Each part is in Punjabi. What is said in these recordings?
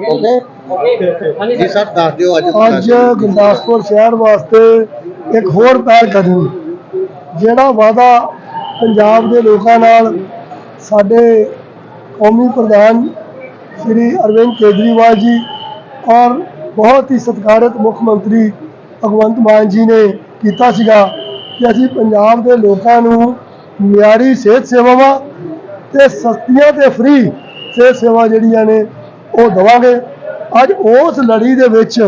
ਓਕੇ ਜੀ ਸਰ ਦੱਸ ਦਿਓ ਅੱਜ ਅੱਜ ਗੁਰਦਾਸਪੁਰ ਸ਼ਹਿਰ ਵਾਸਤੇ ਇੱਕ ਹੋਰ ਪਹਿਲ ਕਦਮ ਜਿਹੜਾ ਵਾਅਦਾ ਪੰਜਾਬ ਦੇ ਲੋਕਾਂ ਨਾਲ ਸਾਡੇ ਕੌਮੀ ਪ੍ਰਧਾਨ ਸ੍ਰੀ ਅਰਵਿੰਦ ਕੇਜਰੀਵਾਲ ਜੀ ਔਰ ਬਹੁਤ ਹੀ ਸਤਿਕਾਰਤ ਮੁੱਖ ਮੰਤਰੀ ਭਗਵੰਤ ਮਾਨ ਜੀ ਨੇ ਕੀਤਾ ਸੀਗਾ ਕਿ ਅਸੀਂ ਪੰਜਾਬ ਦੇ ਲੋਕਾਂ ਨੂੰ ਮਿਆਰੀ ਸਿਹਤ ਸੇਵਾਵਾਂ ਤੇ ਸਸਤੀਆਂ ਤੇ ਫ੍ਰੀ ਸਿਹਤ ਸੇਵਾ ਜਿਹੜੀਆਂ ਨੇ ਉਹ ਦਵਾਂਗੇ। ਅੱਜ ਉਸ ਲੜੀ ਦੇ ਵਿੱਚ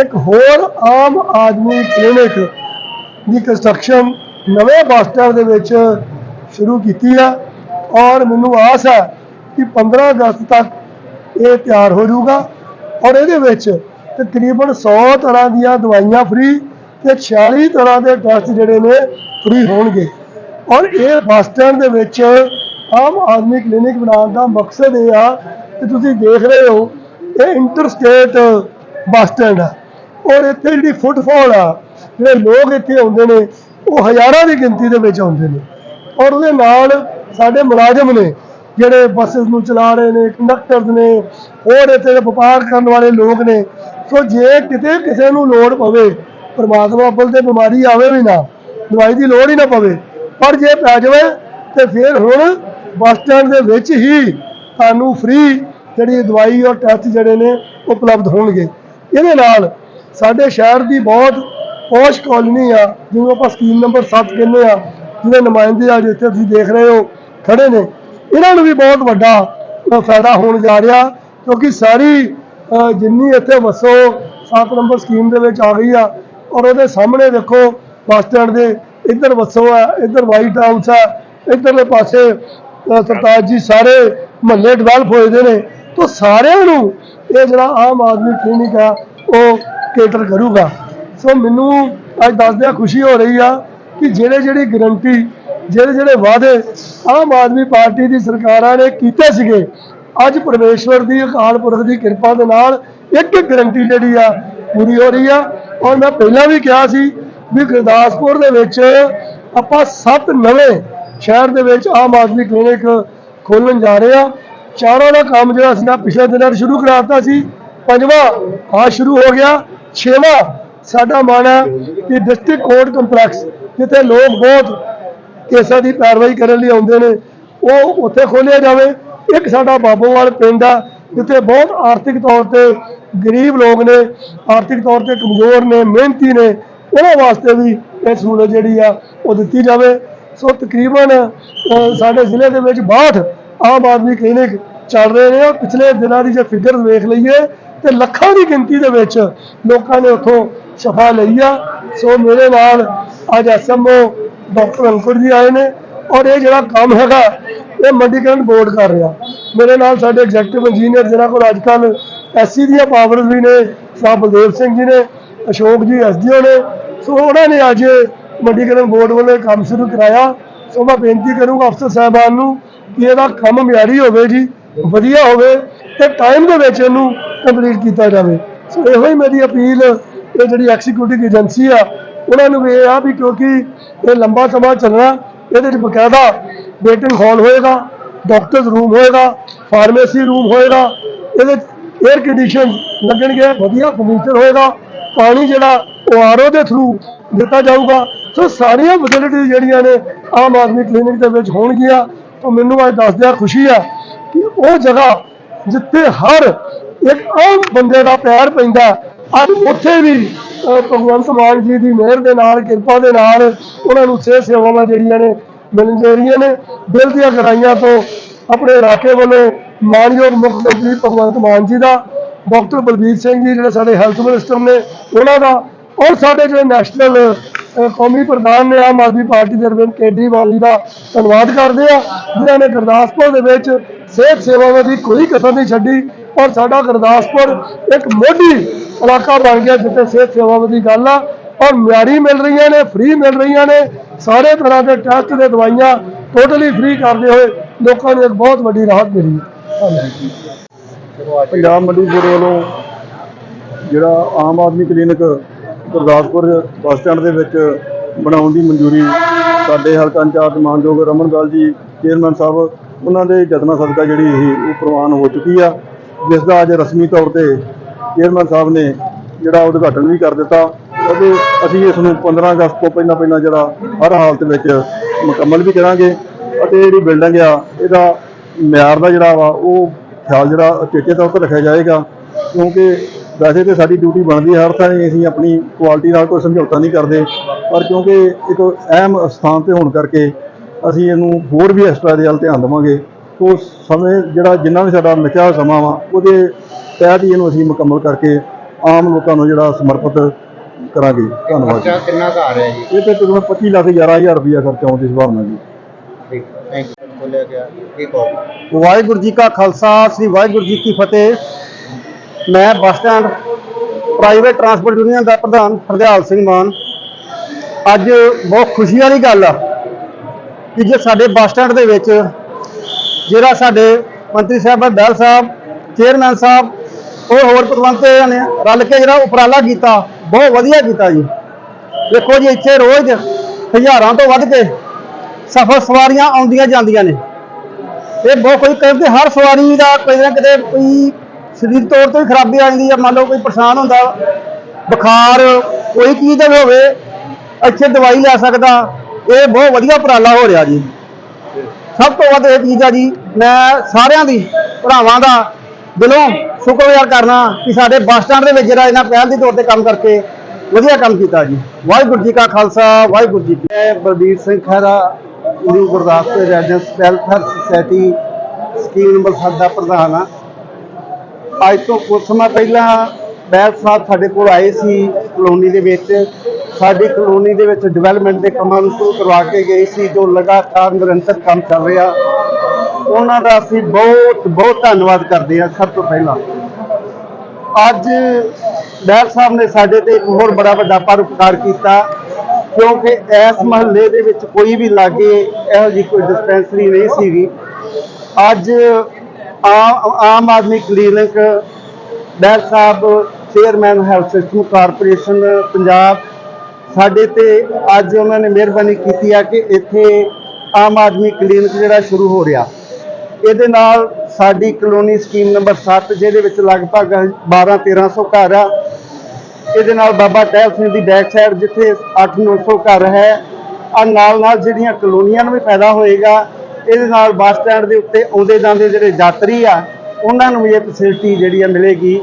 ਇੱਕ ਹੋਰ ਆਮ ਆਦਮੀ ਕਲੀਨਿਕ ਦੀ ਕੰਸਟਰਕਸ਼ਨ ਨਵੇਂ ਬੱਸ ਸਟੈਂਡ ਦੇ ਵਿੱਚ ਸ਼ੁਰੂ ਕੀਤੀ ਆ ਔਰ ਮੈਨੂੰ ਆਸ ਹੈ ਕਿ 15 ਅਗਸਤ ਤੱਕ ਇਹ ਤਿਆਰ ਹੋ ਜਾਊਗਾ ਔਰ ਇਹਦੇ ਵਿੱਚ ਤਕਰੀਬਨ 100 ਤਰ੍ਹਾਂ ਦੀਆਂ ਦਵਾਈਆਂ ਫ੍ਰੀ ਤੇ 46 ਤਰ੍ਹਾਂ ਦੇ ਟੈਸਟ ਜਿਹੜੇ ਨੇ ਫ੍ਰੀ ਹੋਣਗੇ। ਔਰ ਇਹ ਬੱਸ ਸਟੈਂਡ ਦੇ ਵਿੱਚ ਆਮ ਆਦਮੀ ਕਲੀਨਿਕ ਬਣਾਉਣ ਦਾ ਮਕਸਦ ਇਹ ਆ ਕਿ ਤੁਸੀਂ ਦੇਖ ਰਹੇ ਹੋ, ਇਹ ਇੰਟਰਸਟੇਟ ਬੱਸ ਸਟੈਂਡ ਆ। ਔਰ ਇੱਥੇ ਜਿਹੜੀ ਫੁੱਟਫਾਲ ਆ, ਜਿਹੜੇ ਲੋਕ ਇੱਥੇ ਆਉਂਦੇ ਨੇ, ਉਹ ਹਜ਼ਾਰਾਂ ਦੀ ਗਿਣਤੀ ਦੇ ਵਿੱਚ ਆਉਂਦੇ ਨੇ। ਔਰ ਉਹਦੇ ਨਾਲ ਸਾਡੇ ਮੁਲਾਜ਼ਮ ਨੇ, ਜਿਹੜੇ ਬੱਸਸ ਨੂੰ ਚਲਾ ਰਹੇ ਨੇ, ਕੰਡਕਟਰਸ ਨੇ, ਹੋਰ ਇੱਥੇ ਦੇ ਵਪਾਰ ਕਰਨ ਵਾਲੇ ਲੋਕ ਨੇ। ਸੋ ਜੇ ਕਿਤੇ ਕਿਸੇ ਨੂੰ ਲੋੜ ਪਵੇ, ਪਰਮਾਤਮਾ ਅੱਬਲ ਤੇ ਬਿਮਾਰੀ ਆਵੇ ਵੀ ਨਾ, ਦਵਾਈ ਦੀ ਲੋੜ ਹੀ ਨਾ ਪਵੇ, ਪਰ ਜੇ ਪੈ ਜਾਵੇ, ਤੇ ਫਿਰ ਹੁਣ ਬੱਸ ਸਟੈਂਡ ਦੇ ਵਿੱਚ ਹੀ ਤੁਹਾਨੂੰ ਫ੍ਰੀ ਜਿਹੜੀ ਦਵਾਈ ਔਰ ਟੈਸਟ ਜਿਹੜੇ ਨੇ ਉਪਲਬਧ ਹੋਣਗੇ। ਇਹਦੇ ਨਾਲ ਸਾਡੇ ਸ਼ਹਿਰ ਦੀ ਬਹੁਤ ਪੋਸ਼ ਕਾਲੋਨੀ ਆ, ਜਿਹਨੂੰ ਆਪਾਂ ਸਕੀਮ ਨੰਬਰ 7 ਕਹਿੰਦੇ ਆ, ਜਿਹਦੇ ਨੁਮਾਇੰਦੇ ਅੱਜ ਇੱਥੇ ਤੁਸੀਂ ਦੇਖ ਰਹੇ ਹੋ, ਖੜੇ ਨੇ। ਇਹਨਾਂ ਨੂੰ ਵੀ ਬਹੁਤ ਵੱਡਾ ਫਾਇਦਾ ਹੋਣ ਜਾ ਰਿਹਾ, ਕਿਉਂਕਿ ਸਾਰੀ ਜਿੰਨੀ ਇੱਥੇ ਵਸੋ 7 ਨੰਬਰ ਸਕੀਮ ਦੇ ਵਿੱਚ ਆ ਗਈ ਆ, ਔਰ ਉਹਦੇ ਸਾਹਮਣੇ ਦੇਖੋ, ਬੱਸ ਸਟੈਂਡ ਦੇ, ਇੱਧਰ ਵਸੋ ਆ, ਇੱਧਰ ਵਾਈਟ ਹਾਊਸ ਆ, ਇੱਧਰਲੇ ਪਾਸੇ ਸਰਤਾਜ ਜੀ ਸਾਰੇ ਮਹੱਲੇ ਡਿਵੈਲਪ ਹੋਏ ਦੇ ਨੇ। ਤਾਂ ਸਾਰਿਆਂ ਨੂੰ ਇਹ ਜਿਹੜਾ ਆਮ ਆਦਮੀ ਕਲੀਨਿਕ ਆ, ਉਹ ਕੇਟਰ ਕਰੂਗਾ। ਸੋ ਮੈਨੂੰ ਅੱਜ ਦੱਸਦਿਆਂ ਖੁਸ਼ੀ ਹੋ ਰਹੀ ਆ ਕਿ ਜਿਹੜੇ ਜਿਹੜੀ ਗਰੰਟੀ ਜਿਹੜੇ ਜਿਹੜੇ ਵਾਅਦੇ ਆਮ ਆਦਮੀ ਪਾਰਟੀ ਦੀ ਸਰਕਾਰਾਂ ਨੇ ਕੀਤੇ ਸੀਗੇ, ਅੱਜ ਪਰਮੇਸ਼ਵਰ ਦੀ, ਅਕਾਲ ਪੁਰਖ ਦੀ ਕਿਰਪਾ ਦੇ ਨਾਲ ਇੱਕ ਇੱਕ ਗਰੰਟੀ ਜਿਹੜੀ ਆ ਪੂਰੀ ਹੋ ਰਹੀ ਆ। ਔਰ ਮੈਂ ਪਹਿਲਾਂ ਵੀ ਕਿਹਾ ਸੀ ਵੀ ਗੁਰਦਾਸਪੁਰ ਦੇ ਵਿੱਚ ਆਪਾਂ ਸੱਤ ਨਵੇਂ ਸ਼ਹਿਰ ਦੇ ਵਿੱਚ ਆਮ ਆਦਮੀ ਕਲੀਨਿਕ ਖੋਲਣ ਜਾ ਰਹੇ ਆ। ਚਾਰਾਂ ਦਾ ਕੰਮ ਜਿਹੜਾ ਸੀ ਨਾ ਪਿਛਲੇ ਦਿਨਾਂ 'ਚ ਸ਼ੁਰੂ ਕਰਾਤਾ ਸੀ, ਪੰਜਵਾਂ ਆ ਸ਼ੁਰੂ ਹੋ ਗਿਆ, ਛੇਵਾਂ ਸਾਡਾ ਮਨ ਹੈ ਕਿ ਡਿਸਟ੍ਰਿਕਟ ਕੋਰਟ ਕੰਪਲੈਕਸ ਜਿੱਥੇ ਲੋਕ ਬਹੁਤ ਕੇਸਾਂ ਦੀ ਕਾਰਵਾਈ ਕਰਨ ਲਈ ਆਉਂਦੇ ਨੇ, ਉਹ ਉੱਥੇ ਖੋਲ੍ਹਿਆ ਜਾਵੇ। ਇੱਕ ਸਾਡਾ ਬਾਬੋਵਾਲ ਪਿੰਡ ਆ, ਜਿੱਥੇ ਬਹੁਤ ਆਰਥਿਕ ਤੌਰ ਤੇ ਗਰੀਬ ਲੋਕ ਨੇ, ਆਰਥਿਕ ਤੌਰ ਤੇ ਕਮਜ਼ੋਰ ਨੇ, ਮਿਹਨਤੀ ਨੇ, ਉਹਨਾਂ ਵਾਸਤੇ ਵੀ ਇਹ ਸਹੂਲਤ ਜਿਹੜੀ ਆ ਉਹ ਦਿੱਤੀ ਜਾਵੇ। ਸੋ ਤਕਰੀਬਨ ਸਾਡੇ ਜ਼ਿਲ੍ਹੇ ਦੇ ਵਿੱਚ 62 ਆਮ ਆਦਮੀ ਕਲੀਨਿਕ ਚੱਲ ਰਹੇ ਨੇ। ਔਰ ਪਿਛਲੇ ਦਿਨਾਂ ਦੀ ਜੇ ਫਿਗਰ ਵੇਖ ਲਈਏ ਤੇ ਲੱਖਾਂ ਦੀ ਗਿਣਤੀ ਦੇ ਵਿੱਚ ਲੋਕਾਂ ਨੇ ਉੱਥੋਂ ਸ਼ਫਾ ਲਈ ਆ। ਸੋ ਮੇਰੇ ਨਾਲ ਅੱਜ ਐਸਐਮਓ ਡਾਕਟਰ ਅੰਕੁਰ ਜੀ ਆਏ ਨੇ ਔਰ ਇਹ ਜਿਹੜਾ ਕੰਮ ਹੈਗਾ, ਇਹ ਮੰਡੀਕਰਨ ਬੋਰਡ ਕਰ ਰਿਹਾ। ਮੇਰੇ ਨਾਲ ਸਾਡੇ ਐਗਜ਼ੈਕਟਿਵ ਇੰਜੀਨੀਅਰ ਜਿਹਨਾਂ ਕੋਲ ਅੱਜ ਕੱਲ ਐਸਸੀ ਦੀਆਂ ਪਾਵਰਸ ਵੀ ਨੇ ਸਾਹਿਬ ਬਲਦੇਵ ਸਿੰਘ ਜੀ ਨੇ, ਅਸ਼ੋਕ ਜੀ ਐਸਡੀਓ ਨੇ। ਸੋ ਉਹਨਾਂ ਨੇ ਅੱਜ ਮੰਡੀਕਰਨ ਬੋਰਡ ਵੱਲੋਂ ਕੰਮ ਸ਼ੁਰੂ ਕਰਾਇਆ। ਸੋ ਮੈਂ ਬੇਨਤੀ ਕਰੂੰਗਾ ਅਫਸਰ ਸਾਹਿਬਾਨ ਨੂੰ ਕਿ ਇਹਦਾ ਕੰਮ ਮਿਆਰੀ ਹੋਵੇ ਜੀ, ਵਧੀਆ ਹੋਵੇ ਤੇ ਟਾਈਮ ਦੇ ਵਿੱਚ ਇਹਨੂੰ ਕੰਪਲੀਟ ਕੀਤਾ ਜਾਵੇ। ਸੋ ਇਹੋ ਹੀ ਮੇਰੀ ਅਪੀਲ, ਇਹ ਜਿਹੜੀ ਐਗਜ਼ੀਕਿਊਟਿਵ ਏਜੰਸੀ ਆ, ਉਹਨਾਂ ਨੂੰ ਵੀ ਇਹ ਆ ਵੀ ਕਿਉਂਕਿ ਇਹ ਲੰਬਾ ਸਮਾਂ ਚੱਲਣਾ, ਇਹਦੇ ਵਿੱਚ ਬਕਾਇਦਾ ਵੇਟਿੰਗ ਹਾਲ ਹੋਏਗਾ ਡਾਕਟਰਸ ਰੂਮ ਹੋਏਗਾ ਫਾਰਮੇਸੀ ਰੂਮ ਹੋਏਗਾ, ਇਹਦੇ 에ਅਰ ਕੰਡੀਸ਼ਨ ਲੱਗਣਗੇ, ਵਧੀਆ ਫਰਨੀਚਰ ਹੋਏਗਾ, ਪਾਣੀ ਜਿਹੜਾ ਉਹ ਆਰਓ ਦੇ ਥਰੂ ਦਿੱਤਾ ਜਾਊਗਾ। ਸੋ ਸਾਰੀਆਂ ਫੈਸਿਲਿਟੀ ਜਿਹੜੀਆਂ ਨੇ, ਆਮ ਆਦਮੀ ਕਲੀਨਿਕ ਦੇ ਵਿੱਚ ਹੋਣਗੀਆਂ। ਤਾਂ ਮੈਨੂੰ ਅੱਜ ਦੱਸਦਿਆਂ ਖੁਸ਼ੀ ਆ ਕਿ ਉਹ ਜਗ੍ਹਾ ਜਿੱਥੇ ਹਰ ਇੱਕ ਆਮ ਬੰਦੇ ਦਾ ਪੈਰ ਪੈਂਦਾ ਅੱਜ ਉੱਥੇ ਵੀ ਭਗਵੰਤ ਮਾਨ ਜੀ ਦੀ ਮਿਹਰ ਦੇ ਨਾਲ, ਕਿਰਪਾ ਦੇ ਨਾਲ ਉਹਨਾਂ ਨੂੰ ਸਿਹਤ ਸੇਵਾਵਾਂ ਜਿਹੜੀਆਂ ਨੇ ਮਿਲ ਰਹੀਆਂ ਨੇ। ਦਿਲ ਦੀਆਂ ਗਹਿਰਾਈਆਂ ਤੋਂ ਆਪਣੇ ਇਲਾਕੇ ਵੱਲੋਂ ਮਾਨਯੋਗ ਮੁੱਖ ਮੰਤਰੀ ਭਗਵੰਤ ਮਾਨ ਜੀ ਦਾ, ਡਾਕਟਰ ਬਲਬੀਰ ਸਿੰਘ ਜੀ ਜਿਹੜੇ ਸਾਡੇ ਹੈਲਥ ਮਿਨਿਸਟਰ ਨੇ, ਉਹਨਾਂ ਦਾ, ਔਰ ਸਾਡੇ ਜਿਹੜੇ ਨੈਸ਼ਨਲ ਕੌਮੀ ਪ੍ਰਧਾਨ ਨੇ ਆਮ ਆਦਮੀ ਪਾਰਟੀ ਦੇ ਅਰਵਿੰਦ ਕੇਜਰੀਵਾਲ ਜੀ ਦਾ ਧੰਨਵਾਦ ਕਰਦੇ ਆ ਜਿਨ੍ਹਾਂ ਨੇ ਗੁਰਦਾਸਪੁਰ ਦੇ ਵਿੱਚ ਸਿਹਤ ਸੇਵਾਵਾਂ ਦੀ ਕੋਈ ਕਸਰ ਨਹੀਂ ਛੱਡੀ ਔਰ ਸਾਡਾ ਗੁਰਦਾਸਪੁਰ ਇੱਕ ਮੋਢੀ ਇਲਾਕਾ ਬਣ ਗਿਆ ਜਿੱਥੇ ਸਿਹਤ ਸੇਵਾਵਾਂ ਦੀ ਗੱਲ ਆ ਔਰ ਮਿਆਰੀ ਮਿਲ ਰਹੀਆਂ ਨੇ, ਫ੍ਰੀ ਮਿਲ ਰਹੀਆਂ ਨੇ, ਸਾਰੇ ਤਰ੍ਹਾਂ ਦੇ ਟੈਸਟ ਦੇ ਦਵਾਈਆਂ ਟੋਟਲੀ ਫ੍ਰੀ ਕਰਦੇ ਹੋਏ ਲੋਕਾਂ ਨੂੰ ਇੱਕ ਬਹੁਤ ਵੱਡੀ ਰਾਹਤ ਮਿਲੀ। ਪੰਜਾਬ ਮੰਡੀ ਬੋਰਡ ਵੱਲੋਂ ਜਿਹੜਾ Aam Aadmi clinic Gurdaspur bus stand ਦੇ ਵਿੱਚ ਬਣਾਉਣ ਦੀ ਮਨਜ਼ੂਰੀ ਸਾਡੇ ਹਲਕਾ ਇੰਚਾਰਜ ਮਾਨਯੋਗ ਰਮਨਲਾਲ ਜੀ, ਚੇਅਰਮੈਨ ਸਾਹਿਬ, ਉਹਨਾਂ ਦੇ ਯਤਨਾਂ ਸਦਕਾ ਜਿਹੜੀ ਇਹ ਉਹ ਪ੍ਰਵਾਨ ਹੋ ਚੁੱਕੀ ਆ, ਜਿਸ ਦਾ ਅੱਜ ਰਸਮੀ ਤੌਰ ਤੇ ਚੇਅਰਮੈਨ ਸਾਹਿਬ ਨੇ ਜਿਹੜਾ ਉਦਘਾਟਨ ਵੀ ਕਰ ਦਿੱਤਾ, ਅਤੇ ਅਸੀਂ ਇਸ ਨੂੰ 15 ਅਗਸਤ ਤੋਂ ਪਹਿਲਾਂ ਪਹਿਲਾਂ ਜਿਹੜਾ ਹਰ ਹਾਲਤ ਵਿੱਚ ਮੁਕੰਮਲ ਵੀ ਕਰਾਂਗੇ, ਅਤੇ ਜਿਹੜੀ ਬਿਲਡਿੰਗ ਆ, ਇਹਦਾ ਮਿਆਰ ਦਾ ਜਿਹੜਾ ਵਾ, ਉਹ ਖਿਆਲ ਜਿਹੜਾ ਟੇਕੇ ਤੌਰ ਤੇ ਰੱਖਿਆ ਜਾਏਗਾ, ਕਿਉਂਕਿ ਵੈਸੇ ਤੇ ਸਾਡੀ ਡਿਊਟੀ ਬਣਦੀ ਹੈ ਹਰ ਥਾਂ ਅਸੀਂ ਆਪਣੀ ਕੁਆਲਿਟੀ ਨਾਲ ਕੋਈ ਸਮਝੌਤਾ ਨਹੀਂ ਕਰਦੇ। ਪਰ ਕਿਉਂਕਿ ਇੱਕ ਅਹਿਮ ਸਥਾਨ ਤੇ ਹੋਣ ਕਰਕੇ ਅਸੀਂ ਇਹਨੂੰ ਹੋਰ ਵੀ ਐਕਸਟਰਾ ਦੇ ਵੱਲ ਧਿਆਨ ਦੇਵਾਂਗੇ। ਉਸ ਸਮੇਂ ਜਿਹੜਾ ਜਿੰਨਾ ਵੀ ਸਾਡਾ ਮਿਥਿਆ ਹੋਇਆ ਸਮਾਂ ਵਾ ਉਹਦੇ ਤਹਿਤ ਹੀ ਇਹਨੂੰ ਅਸੀਂ ਮੁਕੰਮਲ ਕਰਕੇ ਆਮ ਲੋਕਾਂ ਨੂੰ ਜਿਹੜਾ ਸਮਰਪਿਤ ਕਰਾਂਗੇ। ਧੰਨਵਾਦ ਜੀ। ਕਿੰਨਾ ਆ ਰਿਹਾ ਜੀ? ਇਹ ਤੇ ਤਕਰੀਬਨ 25 ਲੱਖ 11000 ਰੁਪਇਆ ਖਰਚਾ ਆਉਂਦੀ ਨਾਲ ਜੀ। ਠੀਕ ਥੈਂਕ ਯੂ ਬੋਲਿਆ ਗਿਆ। ਠੀਕ ਹੋ ਵਾਹਿਗੁਰੂ ਜੀ ਕਾ ਖਾਲਸਾ ਸ੍ਰੀ ਵਾਹਿਗੁਰੂ ਜੀ ਕੀ ਫਤਿਹ। ਮੈਂ bus stand private transport union ਦਾ ਪ੍ਰਧਾਨ ਹਰਦਿਆਲ ਸਿੰਘ ਮਾਨ। ਅੱਜ ਬਹੁਤ ਖੁਸ਼ੀ ਵਾਲੀ ਗੱਲ ਆ ਕਿ ਜੇ ਸਾਡੇ ਬੱਸ ਸਟੈਂਡ ਦੇ ਵਿੱਚ ਜਿਹੜਾ ਸਾਡੇ ਮੰਤਰੀ ਸਾਹਿਬ ਬੈਲ ਸਾਹਿਬ ਚੇਅਰਮੈਨ ਸਾਹਿਬ ਉਹ ਹੋਰ ਪ੍ਰਬੰਧਕਾਂ ਨੇ ਰਲ ਕੇ ਜਿਹੜਾ ਉਪਰਾਲਾ ਕੀਤਾ, ਬਹੁਤ ਵਧੀਆ ਕੀਤਾ ਜੀ। ਦੇਖੋ ਜੀ, ਇੱਥੇ ਰੋਜ਼ ਹਜ਼ਾਰਾਂ ਤੋਂ ਵੱਧ ਕੇ ਸਫਰ ਸਵਾਰੀਆਂ ਆਉਂਦੀਆਂ ਜਾਂਦੀਆਂ ਨੇ। ਇਹ ਬਹੁਤ ਕੋਈ ਕਹਿੰਦੇ ਹਰ ਸਵਾਰੀ ਦਾ ਕੋਈ ਨਾ ਕਿਤੇ ਕੋਈ ਸਰੀਰ ਤੌਰ ਤੇ ਵੀ ਖਰਾਬੀ ਆ ਜਾਂਦੀ ਹੈ ਮੰਨ ਲਓ ਕੋਈ ਪਰੇਸ਼ਾਨ ਹੁੰਦਾ, ਬੁਖਾਰ, ਕੋਈ ਚੀਜ਼ ਦਾ ਵੀ ਹੋਵੇ, ਇੱਥੇ ਦਵਾਈ ਲੈ ਸਕਦਾ, ਇਹ ਬਹੁਤ ਵਧੀਆ ਉਪਰਾਲਾ ਹੋ ਰਿਹਾ ਜੀ। ਸਭ ਤੋਂ ਵੱਧ ਇਹ ਚੀਜ਼ ਆ ਜੀ, ਮੈਂ ਸਾਰਿਆਂ ਦੀ, ਭਰਾਵਾਂ ਦਾ ਦਿਲੋਂ ਸ਼ੁਕਰਗੁਜ਼ਾਰ ਕਰਨਾ ਕਿ ਸਾਡੇ ਬੱਸ ਸਟੈਂਡ ਦੇ ਵਿੱਚ ਜਿਹੜਾ ਇਹਨਾਂ ਪਹਿਲ ਦੇ ਤੌਰ ਤੇ ਕੰਮ ਕਰਕੇ ਵਧੀਆ ਕੰਮ ਕੀਤਾ ਜੀ। ਵਾਹਿਗੁਰੂ ਜੀ ਕਾ ਖਾਲਸਾ, ਵਾਹਿਗੁਰੂ ਜੀ ਕੀ ਮੈਂ Balbir Singh Khaira new Gurdaspur residence welfare society, scheme number 7 ਦਾ ਪ੍ਰਧਾਨ ਆ ਅੱਜ ਤੋਂ ਕੁਝ ਸਮਾਂ ਪਹਿਲਾਂ ਬੈਲ ਸਾਹਿਬ ਸਾਡੇ ਕੋਲ ਆਏ ਸੀ ਕਲੋਨੀ ਦੇ ਵਿੱਚ। ਸਾਡੀ ਕਲੋਨੀ ਦੇ ਵਿੱਚ ਡਿਵੈਲਪਮੈਂਟ ਦੇ ਕੰਮਾਂ ਨੂੰ ਸ਼ੁਰੂ ਕਰਵਾ ਕੇ ਗਏ ਸੀ, ਜੋ ਲਗਾਤਾਰ ਨਿਰੰਤਰ ਕੰਮ ਚੱਲ ਰਿਹਾ। ਉਹਨਾਂ ਦਾ ਅਸੀਂ ਬਹੁਤ ਬਹੁਤ ਧੰਨਵਾਦ ਕਰਦੇ ਹਾਂ ਸਭ ਤੋਂ ਪਹਿਲਾਂ। ਅੱਜ ਬੈਲ ਸਾਹਿਬ ਨੇ ਸਾਡੇ ਤੇ ਇੱਕ ਹੋਰ ਬੜਾ ਵੱਡਾ ਪਰਉਪਕਾਰ ਕੀਤਾ, ਕਿਉਂਕਿ ਇਸ ਮਹੱਲੇ ਦੇ ਵਿੱਚ ਕੋਈ ਵੀ ਲਾਗੇ ਇਹੋ ਜਿਹੀ ਕੋਈ ਡਿਸਪੈਂਸਰੀ ਨਹੀਂ ਸੀਗੀ। ਅੱਜ ਆਮ ਆਮ ਆਦਮੀ ਕਲੀਨਿਕ ਬੈਲ ਸਾਹਿਬ, chairman health system corporation Punjab, ਸਾਡੇ ਤੇ ਅੱਜ ਉਹਨਾਂ ਨੇ ਮਿਹਰਬਾਨੀ ਕੀਤੀ ਆ ਕਿ ਇੱਥੇ ਆਮ ਆਦਮੀ ਕਲੀਨਿਕ ਜਿਹੜਾ ਸ਼ੁਰੂ ਹੋ ਰਿਹਾ। ਇਹਦੇ ਨਾਲ ਸਾਡੀ ਕਲੋਨੀ ਸਕੀਮ ਨੰਬਰ 7 ਜਿਹਦੇ ਵਿੱਚ ਲਗਭਗ 12 1300 ਘਰ ਆ। ਇਹਦੇ ਨਾਲ ਬਾਬਾ ਟਹਿਲ ਸਿੰਘ ਦੀ ਬੈਕ ਸਾਈਡ, ਜਿੱਥੇ 8-900 ਘਰ ਹੈ। ਆ ਨਾਲ ਨਾਲ ਜਿਹੜੀਆਂ ਕਲੋਨੀਆਂ ਨੂੰ ਵੀ ਫਾਇਦਾ ਹੋਏਗਾ ਇਹਦੇ ਨਾਲ ਬੱਸ ਸਟੈਂਡ ਦੇ ਉੱਤੇ ਆਉਂਦੇ ਜਾਂਦੇ ਜਿਹੜੇ ਯਾਤਰੀ ਆ, ਉਹਨਾਂ ਨੂੰ ਵੀ ਇਹ ਫੈਸਿਲਿਟੀ ਜਿਹੜੀ ਆ ਮਿਲੇਗੀ।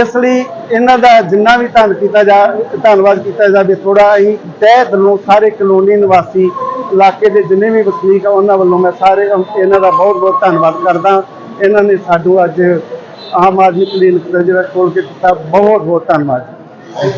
ਇਸ ਲਈ ਇਹਨਾਂ ਦਾ ਜਿੰਨਾ ਵੀ ਧੰਨ ਕੀਤਾ ਜਾ, ਧੰਨਵਾਦ ਕੀਤਾ ਜਾਵੇ ਥੋੜਾ ਅਸੀਂ ਤਹਿ ਦਿਲੋਂ ਸਾਰੇ ਕਲੋਨੀ ਨਿਵਾਸੀ ਇਲਾਕੇ ਦੇ ਜਿੰਨੇ ਵੀ ਵਸਨੀਕ ਆ, ਉਹਨਾਂ ਵੱਲੋਂ ਮੈਂ ਸਾਰੇ ਇਹਨਾਂ ਦਾ ਬਹੁਤ ਬਹੁਤ ਧੰਨਵਾਦ ਕਰਦਾ। ਇਹਨਾਂ ਨੇ ਸਾਨੂੰ ਅੱਜ ਆਮ ਆਦਮੀ ਕਲੀਨਿਕ ਦਾ ਜਿਹੜਾ ਖੋਲ ਕੇ ਦਿੱਤਾ ਬਹੁਤ ਬਹੁਤ ਧੰਨਵਾਦ।